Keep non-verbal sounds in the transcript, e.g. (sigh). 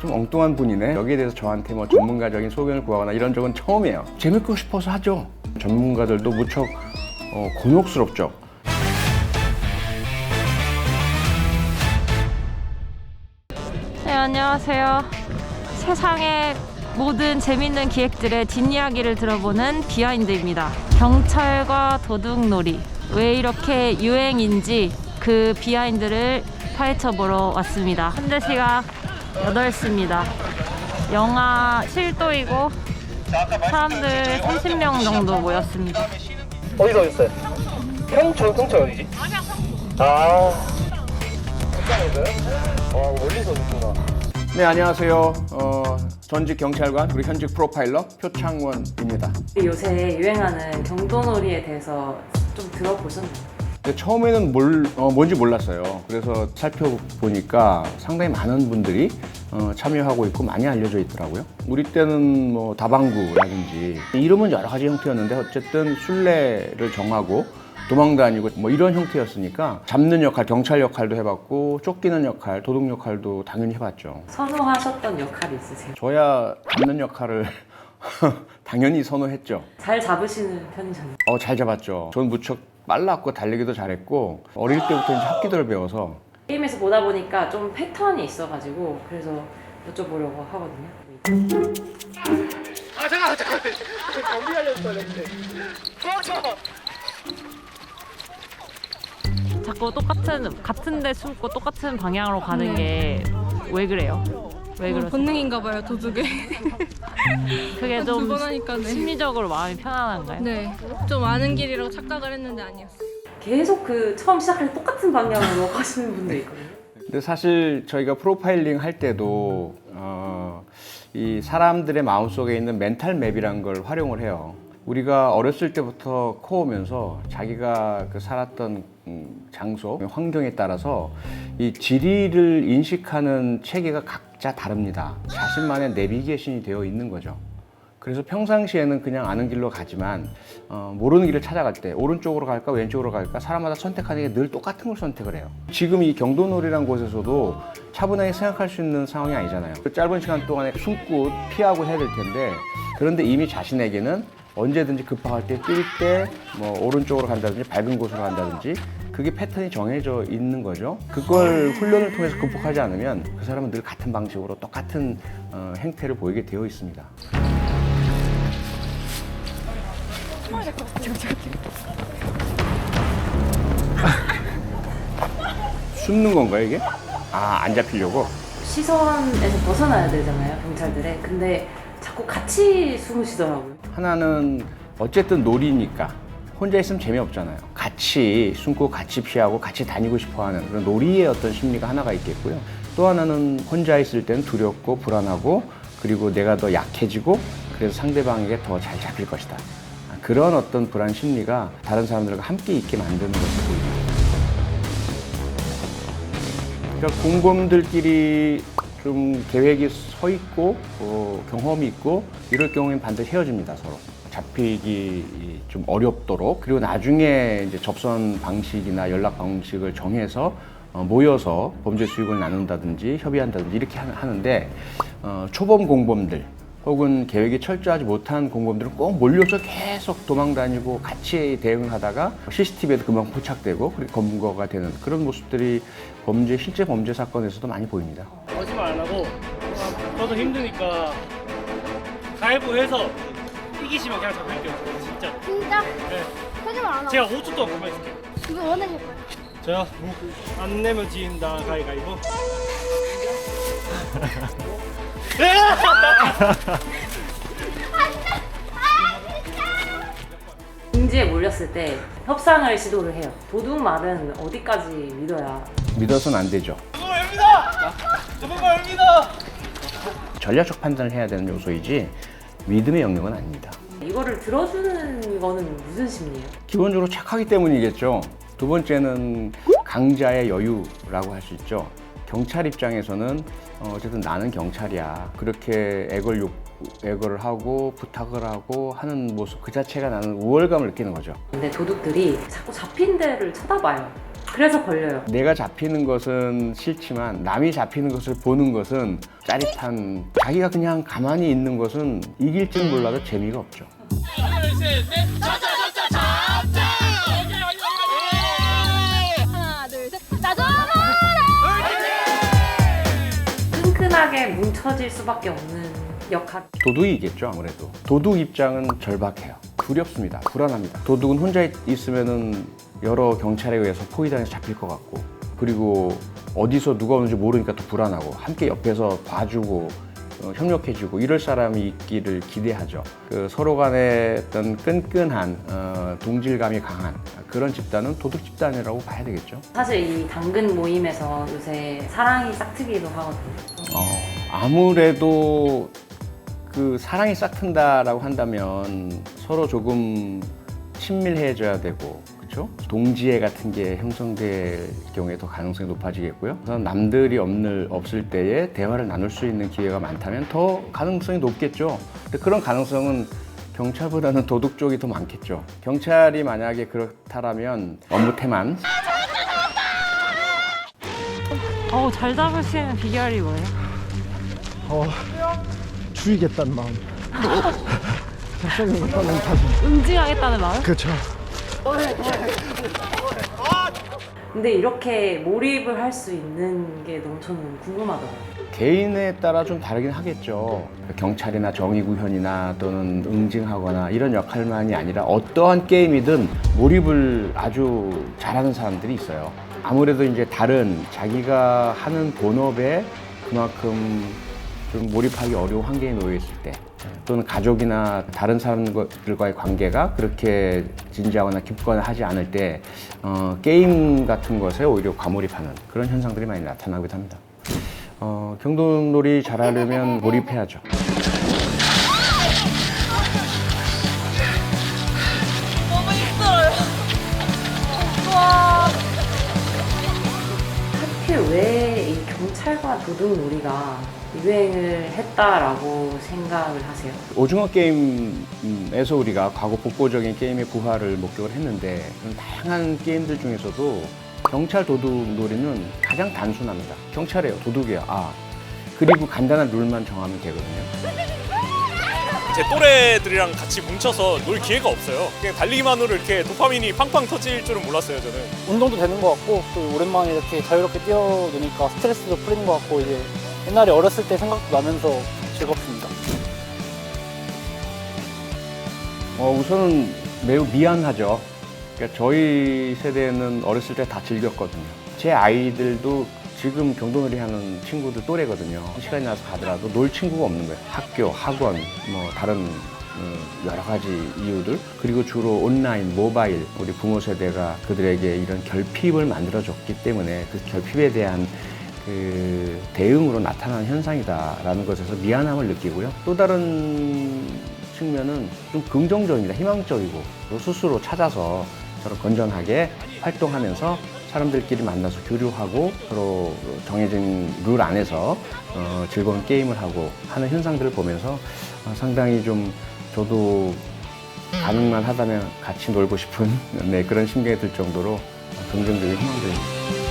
좀 엉뚱한 분이네. 여기에 대해서 저한테 뭐 전문가적인 소견을 구하거나 이런 적은 처음이에요. 재밌고 싶어서 하죠. 전문가들도 무척 어, 곤혹스럽죠. 네, 안녕하세요. 세상의 모든 재밌는 기획들의 뒷이야기를 들어보는 비하인드입니다. 경찰과 도둑놀이. 왜 이렇게 유행인지 그 비하인드를 파헤쳐 보러 왔습니다. 현재 시각 8시입니다. 영하 7도이고 사람들 30명 정도 모였습니다. 어디서 오셨어요? 평촌, 평촌 어디지? 아, 북한에서요? 와, 멀리서 오셨구나. 네, 안녕하세요. 어, 전직 경찰관, 우리 현직 프로파일러 표창원입니다. 요새 유행하는 경도놀이에 대해서 좀 들어보셨나요? 처음에는 뭘, 어, 뭔지 몰랐어요. 그래서 살펴보니까 상당히 많은 분들이 어, 참여하고 있고 많이 알려져 있더라고요. 우리 때는 뭐 다방구라든지 이름은 여러 가지 형태였는데 어쨌든 순례를 정하고 도망 다니고 뭐 이런 형태였으니까 잡는 역할, 경찰 역할도 해봤고 쫓기는 역할, 도둑 역할도 당연히 해봤죠. 선호하셨던 역할이 있으세요? 저야 잡는 역할을 (laughs) 당연히 선호했죠. 잘 잡으시는 편이셨나요? 어, 잘 잡았죠. 전 무척 빨랐고 달리기도 잘했고 어릴 때부터 이제 합기도를 배워서 게임에서 보다 보니까 좀 패턴이 있어가지고 그래서 여쭤보려고 하거든요. 아, 잠깐만, 잠깐만. 경비하려고 했는데. 도망쳐! 자꾸 똑같은 같은데 숨고 똑같은 방향으로 가는 게 왜 그래요? 왜 어, 그러세요? 본능인가 봐요 도둑에 (laughs) 그게 좀 두번 하니까 네. 심리적으로 마음이 편안한가요? 네. 좀 아는 길이라고 착각을 했는데 아니었어요. 계속 그 처음 시작할 때 똑같은 방향으로 (laughs) 가시는 분들 있거든요. 근데 사실 저희가 프로파일링 할 때도 어, 이 사람들의 마음속에 있는 멘탈 맵이란 걸 활용을 해요. 우리가 어렸을 때부터 커오면서 자기가 그 살았던 음, 장소, 환경에 따라서 이 지리를 인식하는 체계가 각 자 다릅니다. 자신만의 내비게이션이 되어 있는 거죠. 그래서 평상시에는 그냥 아는 길로 가지만 어, 모르는 길을 찾아갈 때 오른쪽으로 갈까 왼쪽으로 갈까 사람마다 선택하는 게 늘 똑같은 걸 선택을 해요. 지금 이 경도놀이란 곳에서도 차분하게 생각할 수 있는 상황이 아니잖아요. 그 짧은 시간 동안에 숨고 피하고 해야 될 텐데 그런데 이미 자신에게는 언제든지 급박할 때 뛸 때 뭐 오른쪽으로 간다든지 밝은 곳으로 간다든지 그게 패턴이 정해져 있는 거죠. 그걸 훈련을 통해서 극복하지 않으면 그 사람은 늘 같은 방식으로 똑같은 어, 행태를 보이게 되어 있습니다. 숨는 건가요 이게? 아 안 잡히려고? 시선에서 벗어나야 되잖아요, 경찰들의. 근데 자꾸 같이 숨으시더라고요. 하나는 어쨌든 놀이니까 혼자 있으면 재미없잖아요. 같이 숨고 같이 피하고 같이 다니고 싶어하는 그런 놀이의 어떤 심리가 하나가 있겠고요. 또 하나는 혼자 있을 때는 두렵고 불안하고 그리고 내가 더 약해지고 그래서 상대방에게 더 잘 잡힐 것이다. 아, 그런 어떤 불안 심리가 다른 사람들과 함께 있게 만드는 것으로 보입니다. 그러니까 공범들끼리 좀 계획이 서 있고 어, 경험이 있고 이럴 경우엔 반드시 헤어집니다 서로 잡히기 좀 어렵도록 그리고 나중에 이제 접선 방식이나 연락 방식을 정해서 어, 모여서 범죄 수익을 나눈다든지 협의한다든지 이렇게 하- 하는데 어, 초범 공범들 혹은 계획이 철저하지 못한 공범들은 꼭 몰려서 계속 도망다니고 같이 대응을 하다가 CCTV에도 금방 포착되고 그리고 검거가 되는 그런 모습들이 범죄 실제 범죄 사건에서도 많이 보입니다. 거짓말 안 하고, 저도 힘드니까 가위바위보해서 이기시면 그냥 잡을게요. 진짜. 진짜? 네. 거짓말 안 하고 제가 5초 동안 가만히 있을게요. 이거 원하실 거예요 저요? 안 내면 지인다 가위가위보. 궁지에 몰렸을 때 협상을 시도를 해요. 도둑 말은 어디까지 믿어야 믿어서는 안 되죠. 전략적 판단을 해야 되는 요소이지 믿음의 영역은 아닙니다. 이거를 들어주는 거는 무슨 심리예요? 기본적으로 착하기 때문이겠죠. 두 번째는 강자의 여유라고 할 수 있죠. 경찰 입장에서는 어, 어쨌든 나는 경찰이야. 그렇게 애걸 욕, 애걸을 하고 부탁을 하고 하는 모습 그 자체가 나는 우월감을 느끼는 거죠. 근데 도둑들이 자꾸 잡힌 데를 쳐다봐요. 그래서 걸려요. 내가 잡히는 것은 싫지만 남이 잡히는 것을 보는 것은 짜릿한 자기가 그냥 가만히 있는 것은 이길 줄 몰라도 재미가 없죠. 하나 둘셋 나줘라 끈끈하게 뭉쳐질 수밖에 없는 역할. 도둑이겠죠 아무래도 도둑 입장은 절박해요 두렵습니다 불안합니다 도둑은 혼자 있- 있으면은 여러 경찰에 의해서 포위당해서 잡힐 것 같고 그리고 어디서 누가 오는지 모르니까 또 불안하고 함께 옆에서 봐주고 어, 협력해주고 이럴 사람이 있기를 기대하죠 그 서로 간의 어떤 끈끈한 어, 동질감이 강한 그런 집단은 도둑 집단이라고 봐야 되겠죠 사실 이 당근 모임에서 요새 사랑이 싹트기도 하거든요. 어, 아무래도 그 사랑이 싹튼다라고 한다면 서로 조금 친밀해져야 되고 그렇죠? 동지애 같은 게 형성될 경우에 더 가능성이 높아지겠고요. 그래서 남들이 없는 없을 때에 대화를 나눌 수 있는 기회가 많다면 더 가능성이 높겠죠. 근데 그런 가능성은 경찰보다는 도둑 쪽이 더 많겠죠. 경찰이 만약에 그렇다라면 업무 태만 어우, 잘 잡으시는 비결이 뭐예요? 어, 죽이겠다는 마음. (laughs) (laughs) 작성하겠다는 자신. 응징하겠다는 마음? 그렇죠. 근데 이렇게 몰입을 할 수 있는 게 너무 저는 궁금하더라고요. 개인에 따라 좀 다르긴 하겠죠. 경찰이나 정의구현이나 또는 응징하거나 이런 역할만이 아니라 어떠한 게임이든 몰입을 아주 잘하는 사람들이 있어요. 아무래도 이제 다른 자기가 하는 본업에 그만큼 좀 몰입하기 어려운 환경에 놓여 있을 때 또는 가족이나 다른 사람들과의 관계가 그렇게 진지하거나 깊거나 하지 않을 때 어, 게임 같은 것에 오히려 과몰입하는 그런 현상들이 많이 나타나기도 합니다. 어, 경동놀이 잘하려면 몰입해야죠. 이 경찰과 도둑 놀이가 유행을 했다라고 생각을 하세요? 오징어 게임에서 우리가 과거 복고적인 게임의 부활을 목격을 했는데 다양한 게임들 중에서도 경찰 도둑 놀이는 가장 단순합니다. 경찰이에요, 도둑이에요. 아 그리고 간단한 룰만 정하면 되거든요. 제 또래들이랑 같이 뭉쳐서 놀 기회가 없어요. 그냥 달리기만으로 이렇게 도파민이 팡팡 터질 줄은 몰랐어요, 저는. 운동도 되는 것 같고 또 오랜만에 이렇게 자유롭게 뛰어노니까 스트레스도 풀리는 것 같고 이제 옛날에 어렸을 때 생각도 나면서 즐겁습니다. 어, 우선은 매우 미안하죠. 그러니까 저희 세대는 어렸을 때 다 즐겼거든요. 제 아이들도 지금 경동놀이 하는 친구들 또래거든요. 시간이 나서 가더라도 놀 친구가 없는 거예요. 학교, 학원, 뭐 다른 어, 여러 가지 이유들 그리고 주로 온라인, 모바일 우리 부모 세대가 그들에게 이런 결핍을 만들어줬기 때문에 그 결핍에 대한 그 대응으로 나타나는 현상이다라는 것에서 미안함을 느끼고요. 또 다른 측면은 좀 긍정적입니다. 희망적이고 또 스스로 찾아서 서로 건전하게 활동하면서 사람들끼리 만나서 교류하고 서로 정해진 룰 안에서 어, 즐거운 게임을 하고 하는 현상들을 보면서 어, 상당히 좀 저도 가능만 하다면 같이 놀고 싶은 네, 그런 심경이 들 정도로 긍정적인 희망들입니다.